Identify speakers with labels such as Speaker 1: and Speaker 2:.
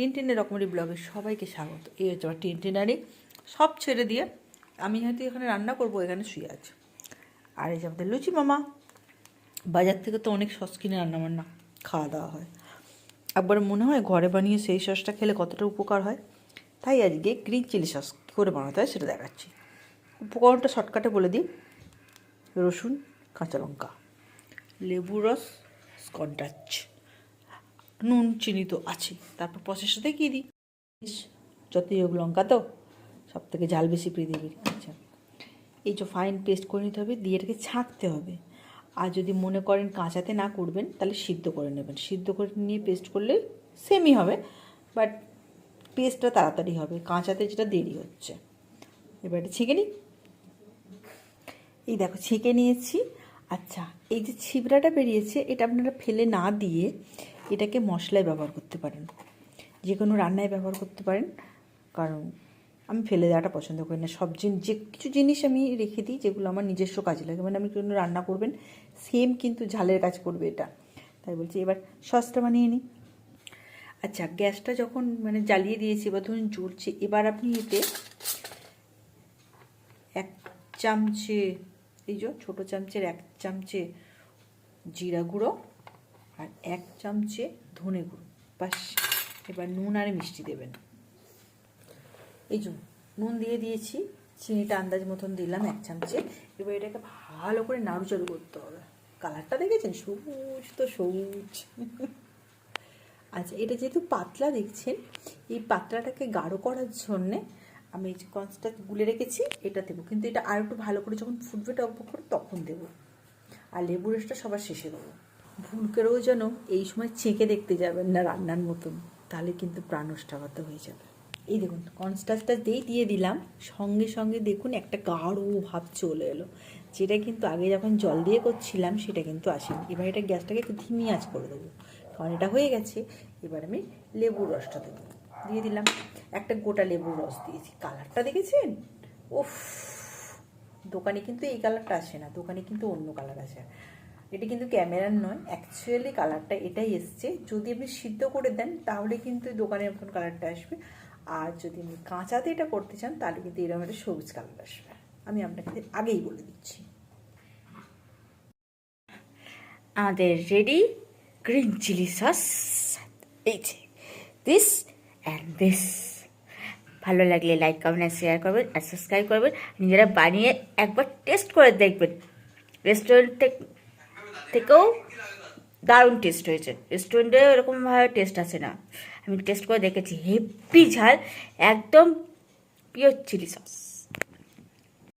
Speaker 1: টিনটিনের রকমারি ব্লগে সবাইকে স্বাগত। এই হচ্ছে আমার টিনটিনারি সব ছেড়ে দিয়ে আমি হয়তো এখানে রান্না করব, এখানে শুয়ে আছে। আর এই যে আমাদের লুচি মামা, বাজার থেকে তো অনেক সস কিনে রান্না বান্না খাওয়া দাওয়া হয়। একবার মনে হয় ঘরে বানিয়ে সেই সসটা খেলে কতটা উপকার হয়? তাই আজকে গ্রিন চিলি সস কী করে বানাতে হয়, সেটা দেখাচ্ছি। উপকরণটা শর্টকাটে বলে দিই। রসুন, কাঁচা লঙ্কা লেবু রস স্কন্টাচ নুন, চিনি তো আছে তারপর প্রসেসটাতে কী দিই? যতই হোক লঙ্কা তো সব থেকে ঝাল বেশি পৃথিবীর আচ্ছা এই যে ফাইন পেস্ট করে নিতে হবে, দিয়ে এটাকে ছাঁকতে হবে। আর যদি মনে করেন কাঁচাতে না করবেন, তাহলে সিদ্ধ করে নেবেন। সিদ্ধ করে নিয়ে পেস্ট করলে সেমই হবে বাট পেস্টটা তাড়াতাড়ি হবে। কাঁচাতে যেটা দেরি হচ্ছে। এবার এটা ছেঁকে নিই। এই দেখো, ছেঁকে নিয়েছি। আচ্ছা এই যে ছিবড়াটা বেরিয়েছে, এটা আপনারা ফেলে না দিয়ে এটাকে মশলায় ব্যবহার করতে পারেন। যে কোনো রান্নায় ব্যবহার করতে পারেন। কারণ আমি ফেলে দেওয়াটা পছন্দ করি না। সব জিনিস যে কিছু জিনিস আমি রেখে দিই, যেগুলো আমার নিজস্ব কাজে লাগে। মানে আমি কোনো রান্না করবেন সেম কিন্তু ঝালের কাজ করবে এটা। তাই বলছি, এবার সসটা বানিয়ে নিই। আচ্ছা গ্যাসটা যখন মানে জ্বালিয়ে দিয়েছি বা ধরুন জ্বলছে, এবার আপনি এতে এক চামচে, এই যে ছোটো চামচের এক চামচে জিরা গুঁড়ো আর এক চামচে ধনে গুঁড়ো বাস এবার নুন আর মিষ্টি দেবেন। এই যে নুন দিয়ে দিয়েছি, চিনিটা আন্দাজ মতন দিলাম এক চামচে। এবার এটাকে ভালো করে নাড়ুচাড়ু করতে হবে। কালারটা দেখেছেন? সবুজ তো সবুজ। আচ্ছা এটা যেহেতু পাতলা, দেখছেন? এই পাতলাটাকে গাঢ় করার জন্যে আমি এই যে কনসটা গুলে রেখেছি, এটা দেবো। কিন্তু এটা আর একটু ভালো করে যখন ফুটবে টক করে, তখন দেবো। আর লেবু রসটা সবার শেষে দেবো। ভুল করেও যেন এই সময় চেঁকে দেখতে যাবেন না রান্নার মতন, তাহলে কিন্তু প্রাণষ্টাগত হয়ে যাবে। এই দেখুন কনস্টাচটা দিয়েই দিয়ে দিলাম, সঙ্গে সঙ্গে দেখুন একটা গাঢ় ভাব চলে এলো। যেটা কিন্তু আগে যখন জল দিয়ে করছিলাম, সেটা কিন্তু আসেনি। এবার এটা গ্যাসটাকে একটু ধিমি আঁচ করে দেবো। কারণ এটা হয়ে গেছে, এবার আমি লেবুর রসটা দেবো। দিয়ে দিলাম একটা গোটা লেবুর রস দিয়েছি। কালারটা দেখেছেন? উফ! দোকানে কিন্তু এই কালারটা আসে না, দোকানে কিন্তু অন্য কালার আসে। এটি কিন্তু ক্যামেরার নয় অ্যাকচুয়ালি কালারটা এটাই এসছে। যদি আপনি সিদ্ধ করে দেন, তাহলে কিন্তু দোকানের মতন কালারটা আসবে। আর যদি আপনি কাঁচাতে এটা করতে চান, তাহলে কিন্তু এরকম একটা সবুজ কালার আসবে। আমি আপনাকে আগেই বলে দিচ্ছি। আমাদের রেডি গ্রিন চিলি সস এই যে দিস অ্যান্ড দিস ভালো লাগলে লাইক কমেন্ট শেয়ার করবেন আর সাবস্ক্রাইব করবেন। নিজেরা বানিয়ে একবার টেস্ট করে দেখবেন। রেস্টুরেন্ট থেকেও দারুণ টেস্ট হয়েছে। রেস্টুরেন্টে এরকমভাবে টেস্ট আসে না। আমি টেস্ট করে দেখেছি। হেভি ঝাল, একদম পিওর চিলি সস